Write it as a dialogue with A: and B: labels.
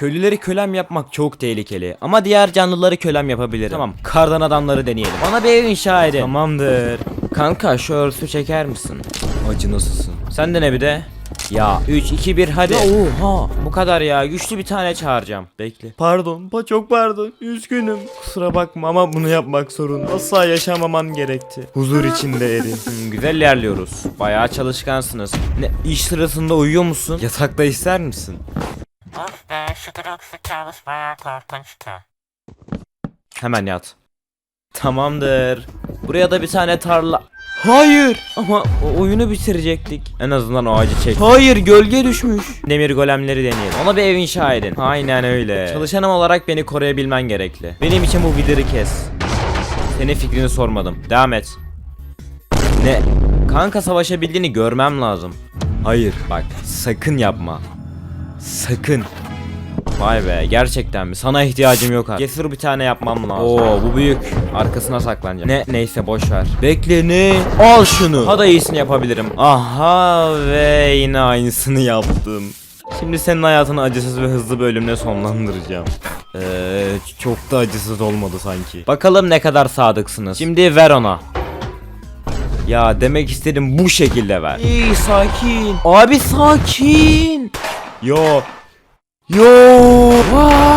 A: Köylüleri kölem yapmak çok tehlikeli ama diğer canlıları kölem yapabilirim. Tamam kardan adamları deneyelim. Bana bir ev inşa edin. Tamamdır. Kanka şu örsü çeker misin? Acı nasılsın? Sen de ne bir de? Ya 3 2 1 hadi. oha bu kadar ya güçlü bir tane çağıracağım. Bekle. Pardon pa çok pardon üzgünüm. Kusura bakma ama bunu yapmak zorunda. Asla yaşamaman gerekti. Huzur içinde erin. Hmm, güzel ilerliyoruz. Bayağı çalışkansınız. Ne iş sırasında uyuyor musun? Yatakta ister misin? Hemen yat. Tamamdır. Buraya da bir tane tarla. Hayır ama oyunu bitirecektik. En azından o ağacı çek. Hayır gölge düşmüş. Demir golemleri deneyelim. Ona bir ev inşa edin. Aynen öyle. Çalışanım olarak beni koruyabilmen gerekli. Benim için bu vidiri kes. Senin fikrini sormadım. Devam et. Ne? Kanka savaşabildiğini görmem lazım. Hayır bak sakın yapma. Sakın. Vay be gerçekten mi? Sana ihtiyacım yok artık. Cesur bir tane yapmam lazım. Oo bu büyük. Arkasına saklanacağım. Ne neyse boş ver. Bekle ne? Al şunu. Daha da iyisini yapabilirim. Aha ve yine aynısını yaptım. Şimdi senin hayatını acısız ve hızlı bölümle sonlandıracağım. Eee çok da acısız olmadı sanki. Bakalım ne kadar sadıksınız. Şimdi ver ona. Ya demek istedim bu şekilde ver. İyi sakin. Abi sakin. Yo Yo! Vaa!